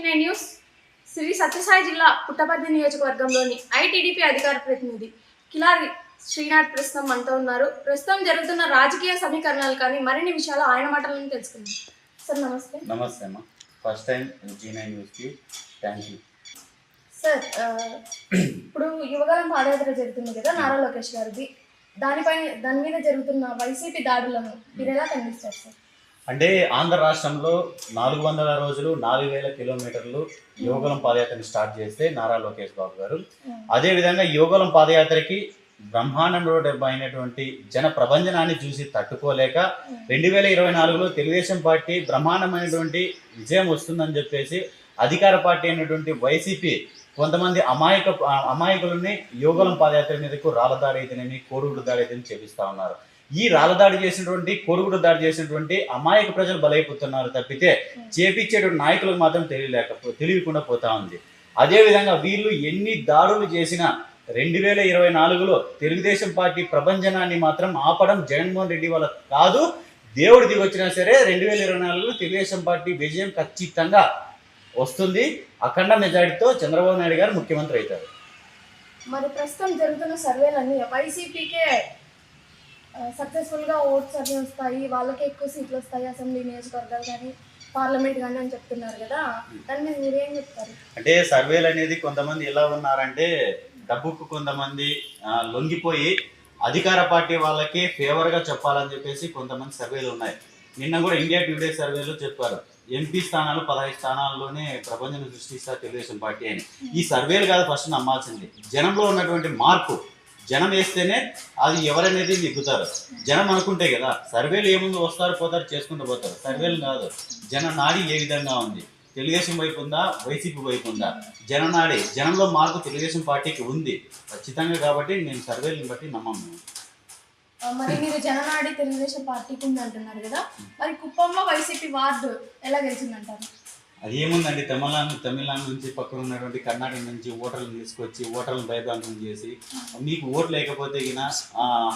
News Shri Sathya Sai జిల్లా పుట్టపర్తి నియోజకవర్గంలోని ITDP అధికార ప్రతినిధి కిలారి శ్రీనాథ్ ప్రస్తుతం మనతో ఉన్నారు. ప్రస్తుతం జరుగుతున్న రాజకీయ సమీకరణాలు కానీ మరిన్ని విషయాలు ఆయన మాటలను తెలుసుకుందాం. సార్ నమస్తే. నమస్తే అమ్మా. ఫస్ట్ టైం జీ నైన్ న్యూస్కి థ్యాంక్ యూ సార్ ఇప్పుడు యువగలం పాదయాత్ర జరుగుతుంది కదా నారా లోకేష్ గారిది. దానిపైన దాని మీద జరుగుతున్న వైసీపీ దాడులను మీరు ఎలా ఖండిస్తారు సార్? అంటే ఆంధ్ర రాష్ట్రంలో నాలుగు వందల రోజులు నాలుగు వేల కిలోమీటర్లు యోగలం పాదయాత్రని స్టార్ట్ చేస్తే నారా లోకేష్ బాబు గారు. అదేవిధంగా యోగలం పాదయాత్రకి బ్రహ్మాండంలో అయినటువంటి జన ప్రబంధనాన్ని చూసి తట్టుకోలేక రెండు వేల ఇరవై నాలుగులో తెలుగుదేశం పార్టీ బ్రహ్మాండమైనటువంటి విజయం వస్తుందని చెప్పేసి అధికార పార్టీ అయినటువంటి వైసీపీ కొంతమంది అమాయక అమాయకులని యోగలం పాదయాత్ర మీదకు రాళ్ళదాడి అయితేనేమి కోరుగుడు దాడి అయితేనేమి చేపిస్తా ఉన్నారు. ఈ రాళ్ళదాడి చేసినటువంటి కోరుగుడు దాడి చేసినటువంటి అమాయక ప్రజలు బలైపోతున్నారు తప్పితే చేపించేటువంటి నాయకులకు మాత్రం తెలియలేక తెలియకుండా పోతా ఉంది. అదేవిధంగా వీళ్ళు ఎన్ని దాడులు చేసినా రెండు వేల ఇరవై నాలుగులో తెలుగుదేశం పార్టీ ప్రభంజనాన్ని మాత్రం ఆపడం జగన్మోహన్ రెడ్డి వాళ్ళ కాదు. దేవుడు దిగొచ్చినా సరే రెండు వేల ఇరవై నాలుగులో తెలుగుదేశం పార్టీ విజయం ఖచ్చితంగా వస్తుంది. అఖండ మెజారిటీతో చంద్రబాబు నాయుడు గారు ముఖ్యమంత్రి అవుతారు. మరి ప్రస్తుతం జరుగుతున్న సర్వేలన్నీ వైసీపీకే సక్సెస్ఫుల్గా ఓట్స్ అన్నీ వస్తాయి వాళ్ళకే ఎక్కువ సీట్లు వస్తాయి అసెంబ్లీ నియోజకవర్గాలు కానీ పార్లమెంట్ కానీ అని చెప్తున్నారు కదా దాని మీద మీరేం చెప్తారు? అంటే సర్వేలు అనేది కొంతమంది ఎలా ఉన్నారంటే డబ్బుకు కొంతమంది లొంగిపోయి అధికార పార్టీ వాళ్ళకి ఫేవర్గా చెప్పాలని చెప్పేసి కొంతమంది సర్వేలు ఉన్నాయి. నిన్న కూడా ఇండియా టుడే సర్వేలో చెప్పారు. ఎంపీ స్థానాలు పదహైదు స్థానాల్లోనే ప్రపంచం సృష్టిస్తారు తెలుగుదేశం పార్టీ అని. ఈ సర్వేలు కాదు ఫస్ట్ నమ్మాల్సింది. జనంలో ఉన్నటువంటి మార్పు జనం వేస్తేనే అది ఎవరనేది నెగ్గుతారు జనం అనుకుంటే కదా సర్వేలు ఏముంది వస్తారు పోతారు చేసుకుంటూ పోతారు. సర్వేలు కాదు. జన నాడి ఏ విధంగా ఉంది? తెలుగుదేశం వైపు ఉందా? వైసీపీ వైపు ఉందా? జననాడి జనంలో మార్పు తెలుగుదేశం పార్టీకి ఉంది. ఖచ్చితంగా కాబట్టి నేను సర్వేలను బట్టి నమ్మము. మరి మీరు జననాడి తెలుగుదేశం పార్టీకి ఉంది అంటున్నారు కదా. మరి కుప్పంలో వైసీపీ వార్డు ఎలా గెలిచిందంటారు? అది ఏముందండి? తమిళనాడు తమిళనాడు నుంచి పక్కన ఉన్నటువంటి కర్ణాటక నుంచి ఓటర్లను తీసుకొచ్చి ఓటర్లను భయభ్రాంతం చేసి మీకు ఓటు లేకపోతే గిన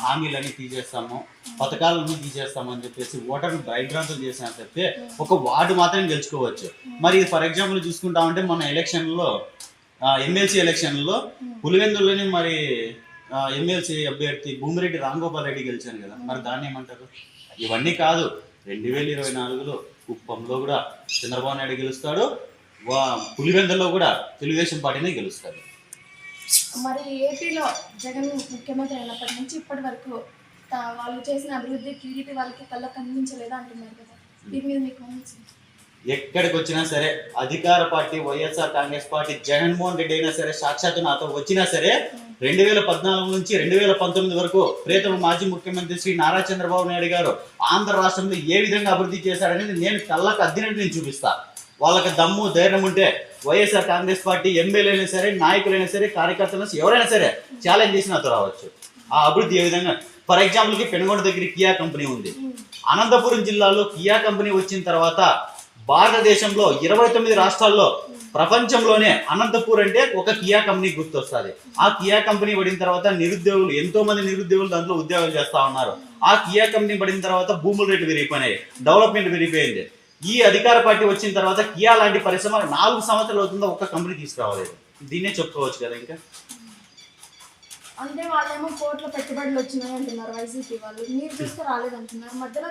హామీలన్నీ తీసేస్తాము పథకాలన్నీ తీసేస్తామని చెప్పేసి ఓటర్ని భయభ్రాంతం చేసిన తప్పితే ఒక వార్డు మాత్రం గెలుచుకోవచ్చు. మరి ఫర్ ఎగ్జాంపుల్ చూసుకుంటామంటే మన ఎలక్షన్లో ఎమ్మెల్సీ ఎలక్షన్లో పులివెందులోని మరి ఎమ్మెల్సీ అభ్యర్థి భూమిరెడ్డి రాంగోపాల్ రెడ్డి గెలిచాను కదా. మరి దాన్ని ఏమంటారు? ఇవన్నీ కాదు రెండు వేల ఇరవై నాలుగులో కుప్పంలో కూడా చంద్రబాబు నాయుడు గెలుస్తాడు వా పులివెందులో కూడా తెలుగుదేశం పార్టీనే గెలుస్తాడు. మరి ఏపీలో జగన్ ముఖ్యమంత్రి అయినప్పటి నుంచి ఇప్పటి వరకు వాళ్ళు చేసిన అభివృద్ధి టీడీపీ వాళ్ళకి కళ్ళకు కనిపించలేదా అంటున్నారు కదా? దీని మీద మీకు? ఎక్కడికి వచ్చినా సరే అధికార party YSR Congress party Jaganmohan Reddy అయినా సరే సాక్షాత్తు నాతో వచ్చినా సరే రెండు వేల పద్నాలుగు నుంచి రెండు వేల పంతొమ్మిది వరకు ప్రియతమ మాజీ ముఖ్యమంత్రి శ్రీ నారా చంద్రబాబు నాయుడు గారు ఆంధ్ర రాష్ట్రంలో ఏ విధంగా అభివృద్ధి చేశారనేది నేను కళ్ళకు అద్దినట్టు నేను చూపిస్తా. వాళ్ళకి దమ్ము ధైర్యం ఉంటే వైఎస్ఆర్ కాంగ్రెస్ పార్టీ ఎమ్మెల్యేలైనా సరే నాయకులైనా సరే కార్యకర్తలైనా ఎవరైనా సరే ఛాలెంజ్ చేసి నాతో రావచ్చు. ఆ అభివృద్ధి ఏ విధంగా? ఫర్ ఎగ్జాంపుల్కి పెనుగొండ దగ్గర కియా కంపెనీ ఉంది. అనంతపురం జిల్లాలో కియా కంపెనీ వచ్చిన తర్వాత భారతదేశంలో ఇరవై తొమ్మిది రాష్ట్రాల్లో ప్రపంచంలోనే అనంతపూర్ అంటే ఒక కియా కంపెనీ గుర్తొస్తుంది. ఆ కియా కంపెనీ పడిన తర్వాత నిరుద్యోగులు ఎంతో మంది నిరుద్యోగులు దాంట్లో ఉద్యోగాలు చేస్తా ఉన్నారు. ఆ కియా కంపెనీ పడిన తర్వాత భూముల రేటు పెరిగిపోయినాయి డెవలప్మెంట్ పెరిగిపోయింది. ఈ అధికార పార్టీ వచ్చిన తర్వాత కియా లాంటి పరిశ్రమ నాలుగు సంవత్సరాలు అవుతుందో ఒక్క కంపెనీ తీసుకురావలేదు. దీన్నే చెప్పుకోవచ్చు కదా ఇంకా? అంటే వాళ్ళేమో కోట్ల పెట్టుబడులు వచ్చినాయి అంటున్నారు వైసీపీ వాళ్ళు. మీరు చూస్తే రాలేదంటున్నారు మధ్యలో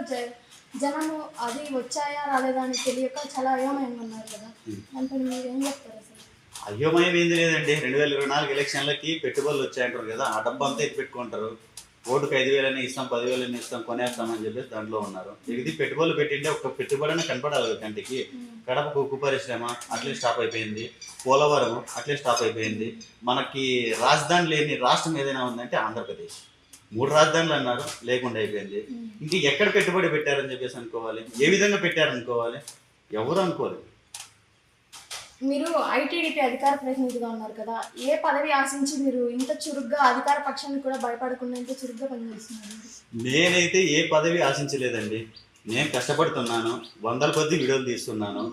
జనము అది వచ్చాయా రాలేదా అని తెలియక చాలా అయోమయంగా ఉన్నారు కదా. దానిపైన మీరు ఏం చెప్తారు అసలు? అయ్యోమయం ఏంది లేదండి. రెండు వేల ఇరవై నాలుగు ఎలక్షన్లకి పెట్టుబడులు వచ్చాయంటారు కదా. ఆ డబ్బు అంతా ఎత్తి పెట్టుకుంటారు? ఓటుకు ఐదు వేలని ఇస్తాం పదివేలని ఇస్తాం కొనేస్తామని చెప్పేసి దాంట్లో ఉన్నారు. ఇది పెట్టుబడులు పెట్టింటే ఒక పెట్టుబడి కనపడాలి కదా కంటికి. కడపకు ఉక్కు పరిశ్రమ అట్లే స్టాప్ అయిపోయింది. పోలవరం అట్లే స్టాప్ అయిపోయింది. మనకి రాజధాని లేని రాష్ట్రం ఏదైనా ఉందంటే ఆంధ్రప్రదేశ్. మూడు రాజధానులు అన్నారు లేకుండా అయిపోయింది. ఇంక ఎక్కడ పెట్టుబడి పెట్టారని చెప్పేసి అనుకోవాలి? ఏ విధంగా పెట్టారనుకోవాలి? ఎవరు అనుకోలేదు. మీరు ఐటీడీపీ అధికార ప్రతినిధిగా ఉన్నారు కదా ఏ పదవి ఆశించి మీరు ఇంత చురుగ్గా అధికార పక్షానికి కూడా భయపడకుండా ఇంత చురుగ్గా పనిచేస్తున్నారు? నేనైతే ఏ పదవి ఆశించలేదండి. నేను కష్టపడుతున్నాను వందల కొద్ది వీడియోలు తీస్తున్నాను.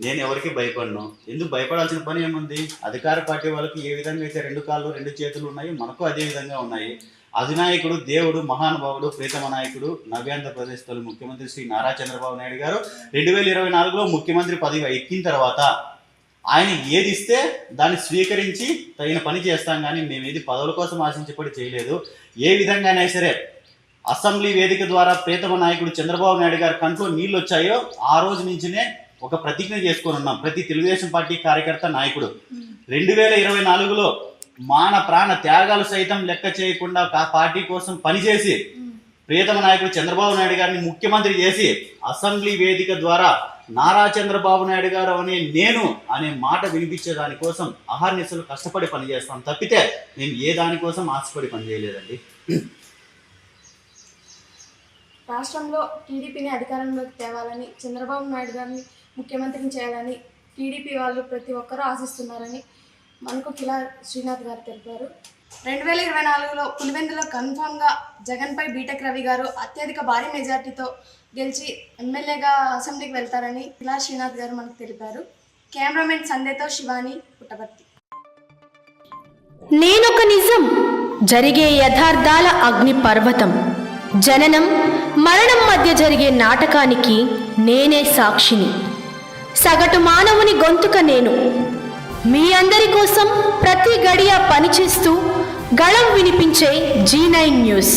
నేను ఎవరికి భయపడను. ఎందుకు భయపడాల్సిన పని ఏముంది? అధికార పార్టీ వాళ్ళకి ఏ విధంగా అయితే రెండు కాళ్ళు రెండు చేతులు ఉన్నాయి మనకు అదే విధంగా ఉన్నాయి. అధినాయకుడు దేవుడు మహానుభావుడు ప్రీతమ నాయకుడు నవ్యాంధ్రప్రదేశ్ తొలి ముఖ్యమంత్రి శ్రీ నారా చంద్రబాబు నాయుడు గారు రెండు వేల ఇరవై నాలుగులో ముఖ్యమంత్రి పదవి ఎక్కిన తర్వాత ఆయన ఏది ఇస్తే దాన్ని స్వీకరించి తగిన పని చేస్తాం కానీ మేము ఏది పదవుల కోసం ఆశించబడి చేయలేదు. ఏ విధంగానైనా సరే అసెంబ్లీ వేదిక ద్వారా ప్రీతమ నాయకుడు చంద్రబాబు నాయుడు గారి కంట్లో నీళ్ళు వచ్చాయో ఆ రోజు నుంచినే ఒక ప్రతిజ్ఞ చేసుకొని ఉన్నాం. ప్రతి తెలుగుదేశం పార్టీ కార్యకర్త నాయకుడు. రెండు వేల ఇరవై నాలుగులో మాన ప్రాణ త్యాగాలు సైతం లెక్క చేయకుండా పార్టీ కోసం పనిచేసి ప్రియతమ నాయకుడు చంద్రబాబు నాయుడు గారిని ముఖ్యమంత్రి చేసి అసెంబ్లీ వేదిక ద్వారా నారా చంద్రబాబు నాయుడు గారు అనే నేను అనే మాట వినిపించే దానికోసం అహర్నిశలు కష్టపడి పనిచేస్తాం తప్పితే నేను ఏ దానికోసం ఆశపడి పనిచేయలేదండి రాష్ట్రంలో టీడీపీని అధికారంలోకి తేవాలని చంద్రబాబు నాయుడు గారిని ముఖ్యమంత్రిని చేయాలని టీడీపీ వాళ్ళు ప్రతి ఒక్కరూ ఆశిస్తున్నారని మనకు కిలా శ్రీనాథ్ గారు తెలిపారు. రెండు వేల ఇరవై నాలుగులో పులివెందులో కన్ఫామ్గా జగన్పై బీటెక్ రవి గారు అత్యధిక భారీ మెజార్టీతో గెలిచి ఎమ్మెల్యేగా అసెంబ్లీకి వెళ్తారని కిలా శ్రీనాథ్ గారు మనకు తెలిపారు. కెమెరామెన్ సందేతో శివాని పుట్టపర్తి. నేనొక నిజం జరిగే యథార్థాల అగ్ని పర్వతం. జననం మరణం మధ్య జరిగే నాటకానికి నేనే సాక్షిని. సగటు మానవుని గొంతుక నేను. మీ అందరి కోసం ప్రతి గడియ పనిచేస్తూ గళం వినిపించే జీ నైన్ న్యూస్